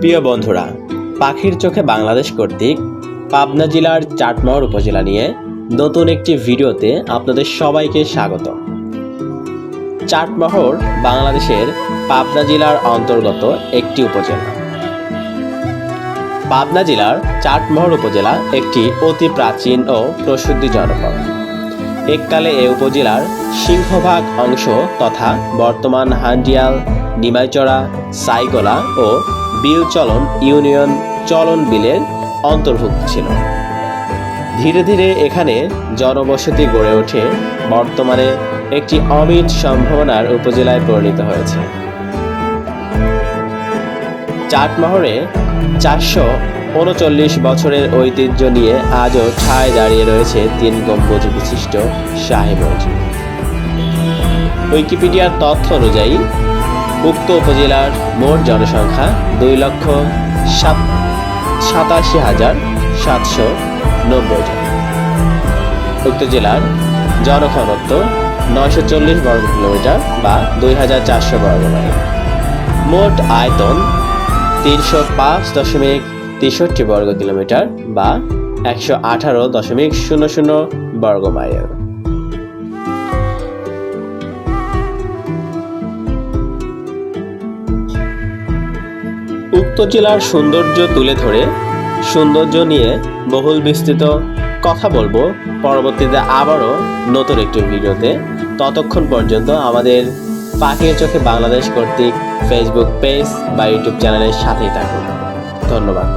প্রিয় বন্ধুরা, পাখির চোখে বাংলাদেশ কর্তৃক পাবনা জেলার চাটমোহর উপজেলা নিয়ে নতুন একটি ভিডিওতে আপনাদের সবাইকে স্বাগত। চাটমোহর বাংলাদেশের পাবনা জেলার অন্তর্গত একটি উপজেলা। পাবনা জেলার চাটমোহর উপজেলা একটি অতি প্রাচীন ও প্রসিদ্ধি জনপদ। এককালে এ উপজেলার সিংহভাগ অংশ তথা বর্তমান হান্ডিয়াল, নিমাইচড়া সাইগোলা ও বিলচলন ইউনিয়ন চলন বিলের অন্তর্ভুক্ত ছিল। ধীরে ধীরে এখানে জনবসতি গড়ে ওঠে, বর্তমানে একটি অমিত সম্ভাবনার উপজেলায় পরিণত হয়েছে। চাটমহরে চারশো উনচল্লিশ বছরের ঐতিহ্য নিয়ে আজও ঠায় দাঁড়িয়ে রয়েছে তিন গম্বুজ বিশিষ্ট শাহী উইকিপিডিয়ার তথ্য অনুযায়ী উক্ত উপজেলার মোট জনসংখ্যা দুই লক্ষ সাত, সাতাশি হাজার সাতশো নব্বই জন। উক্ত জেলার জনঘনত্ব নয়শো চল্লিশ বর্গ কিলোমিটার বা দুই হাজার চারশো বর্গ মাইল। মোট আয়তন তিনশো পাঁচ দশমিক তেষট্টি বর্গ কিলোমিটার বা একশো আঠারো দশমিক শূন্য শূন্য বর্গ মাইল। উক্ত জেলার সৌন্দর্য তুলে ধরে, সৌন্দর্য নিয়ে বহুল বিস্তৃত কথা বলব। পরবর্তীতে আবারও নতুন একটি ভিডিওতে। ততক্ষণ পর্যন্ত আমাদের পাখির চোখে বাংলাদেশ কর্তৃক ফেসবুক পেজ বা ইউটিউব চ্যানেলের সাথেই থাকুন। ধন্যবাদ।